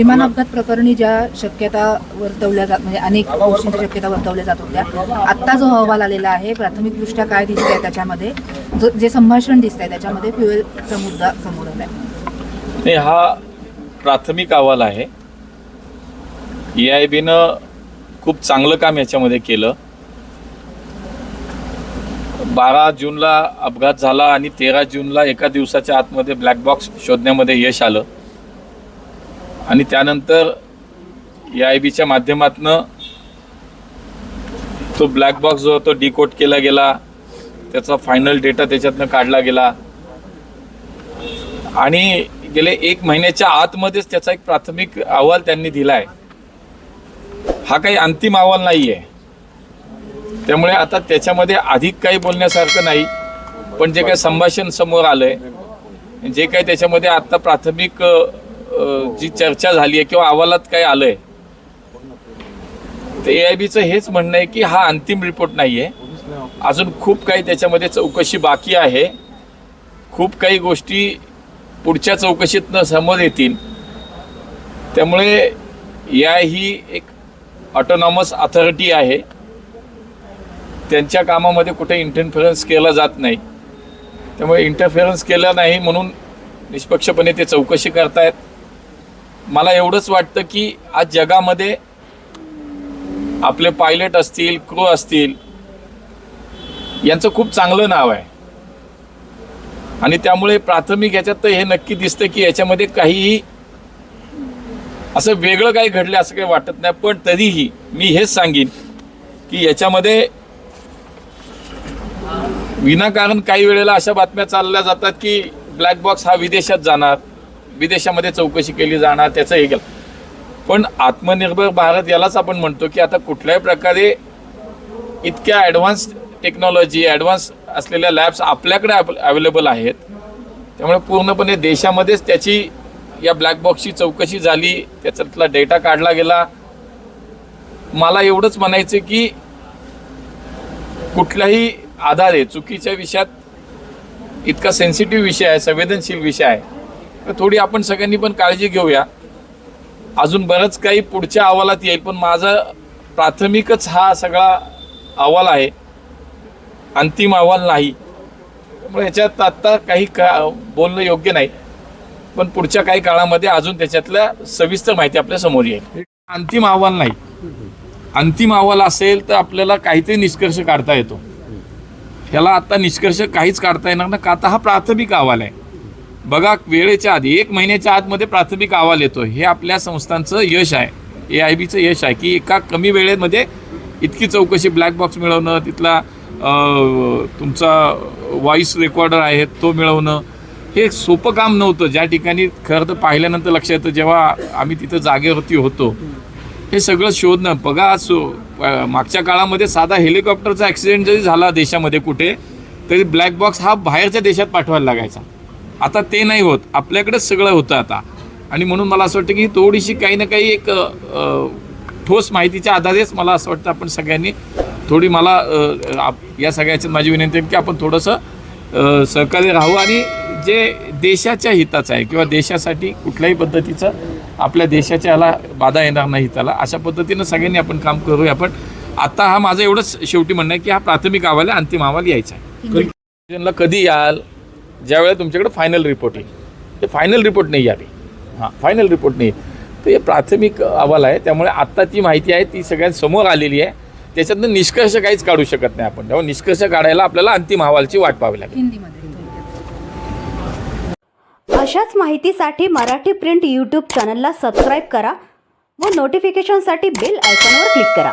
विमान अपघात प्रकरणी ज्या शक्यता वर्तवल्या जात म्हणजे अनेक गोष्टींच्या शक्यता वर्तवल्या जात होत्या आत्ता जो अहवाल आलेला आहे प्राथमिकदृष्ट्या काय दिसत आहे त्याच्यामध्ये? जो- जे संभाषण दिसतंय त्याच्यामध्ये फ्युएलचा मुद्दा समोर आलाय. नाही हा प्राथमिक अहवाल आहे. ए आय बीनं खूप चांगलं काम याच्यामध्ये केलं. बारा जूनला अपघात झाला आणि तेरा जूनला एका दिवसाच्या आतमध्ये ब्लॅक बॉक्स शोधण्यामध्ये यश आलं. आणि त्यानंतर ए आय बीच्या माध्यमातनं तो ब्लॅक बॉक्स जो तो डिकोट केला गेला. त्याचा फायनल डेटा त्याच्यातनं काढला गेला. आणि गेले एक महिन्याच्या आतमध्येच त्याचा एक प्राथमिक अहवाल त्यांनी दिला आहे हा काही अंतिम अहवाल नाही आहे त्यामुळे आता त्याच्यामध्ये अधिक काही बोलण्यासारखं नाही पण जे काही संभाषण समोर आलंय जे काही त्याच्यामध्ये आता प्राथमिक जी चर्चा झाली आहे किंवा अहवालात काय आलंय तर ए आय बीचं हेच म्हणणं आहे की हा अंतिम रिपोर्ट नाही आहे अजून खूप काही त्याच्यामध्ये चौकशी बाकी आहे. खूप काही गोष्टी पुढच्या चौकशीतनं समोर येतील. त्यामुळे या ही एक ऑटोनॉमस अथॉरिटी आहे. त्यांच्या कामामध्ये कुठे इंटरफेरन्स केला जात नाही. त्यामुळे इंटरफेरन्स केला नाही म्हणून निष्पक्षपणे ते चौकशी करतायत. मला एवढंच वाटतं की आज जगामध्ये आपले पायलट असतील क्रू असतील यांचं खूप चांगलं नाव आहे. आणि त्यामुळे प्राथमिक याच्यात तर हे नक्की दिसतं की याच्यामध्ये काहीही असं वेगळं काही घडलं असं काही वाटत नाही पण तरीही मी हेच सांगेन की याच्यामध्ये विनाकारण काही वेळेला अशा बातम्या चालल्या जातात की ब्लॅक बॉक्स हा विदेशात जाणार. विदेशामध्ये चौकशी केली जाणार त्याचं हे केलं. पण आत्मनिर्भर भारत यालाच आपण म्हणतो की आता कुठल्याही प्रकारे इतक्या ॲडव्हान्स टेक्नॉलॉजी ॲडव्हान्स असलेल्या लॅब्स आपल्याकडे अवेलेबल आहेत. त्यामुळे पूर्णपणे देशामध्येच त्याची या ब्लॅक बॉक्सची चौकशी झाली त्याच्यातला डेटा काढला गेला. मला एवढंच म्हणायचं की कुठल्याही आधारे चुकीच्या विषयात इतका सेन्सिटिव्ह विषय आहे संवेदनशील विषय आहे. तर थोडी आपण सगळ्यांनी पण काळजी घेऊया. अजून बरंच काही पुढच्या अहवालात येईल पण माझा प्राथमिकच हा सगळा अहवाल आहे. अंतिम अहवाल नाही. त्यामुळे याच्यात आत्ता काही का बोलणं योग्य नाही. पण पुढच्या काही काळामध्ये अजून त्याच्यातल्या सविस्तर माहिती आपल्यासमोर येईल. अंतिम अहवाल नाही. अंतिम अहवाल असेल तर आपल्याला काहीतरी निष्कर्ष काढता येतो. ह्याला आता निष्कर्ष काहीच काढता येणार ना का आता हा प्राथमिक अहवाल आहे. बघा वेळेच्या आधी एक महिन्याच्या आतमध्ये प्राथमिक अहवाल येतो हे आपल्या संस्थांचं यश आहे. ए आय बीचं यश आहे की एका कमी वेळेमध्ये इतकी चौकशी ब्लॅक बॉक्स मिळवणं तिथला तुमचा व्हॉइस रेकॉर्डर आहे तो मिळवणं हे सोपं काम नव्हतं. ज्या ठिकाणी खरं तर पाहिल्यानंतर लक्षात येतं जेव्हा आम्ही तिथं जागेवरती होतो. हे सगळं शोधणं. बघा सो मागच्या काळामध्ये साधा हेलिकॉप्टरचा ॲक्सिडेंट जरी झाला देशामध्ये कुठे तरी ब्लॅक बॉक्स हा बाहेरच्या देशात पाठवायला लागायचा. आता ते नाही होत आपल्याकडेच सगळं होतं आता आणि म्हणून मला असं वाटतं की थोडीशी काही ना काही एक ठोस माहितीच्या आधारेच मला असं वाटतं आपण सगळ्यांनी थोडी मला या सगळ्याच्यात माझी विनंती आहे की आपण थोडंसं सहकार्य राहू आणि जे देशाच्या हिताचं आहे किंवा देशासाठी कुठल्याही पद्धतीचं आपल्या देशाच्या याला बाधा येणार नाही त्याला अशा पद्धतीनं सगळ्यांनी आपण काम करूया पण आता हा माझं एवढंच शेवटी म्हणणं आहे की हा प्राथमिक अहवाल आहे अंतिम अहवाल यायचा आहे कधी याल ज्यावेळेला तुमच्याकडे फायनल रिपोर्ट येईल. ते फायनल रिपोर्ट नाही आली हां फायनल रिपोर्ट नाही. तर हे प्राथमिक अहवाल आहे. त्यामुळे आत्ता ती माहिती आहे ती सगळ्यांसमोर आलेली आहे. त्याच्यातनं निष्कर्ष काहीच काढू शकत नाही आपण. त्यामुळे निष्कर्ष काढायला आपल्याला अंतिम अहवालची वाट पाहावी लागेल. अशाच माहितीसाठी मराठी प्रिंट यूट्यूब चॅनलला सबस्क्राईब करा व नोटिफिकेशनसाठी बेल आयकॉनवर क्लिक करा.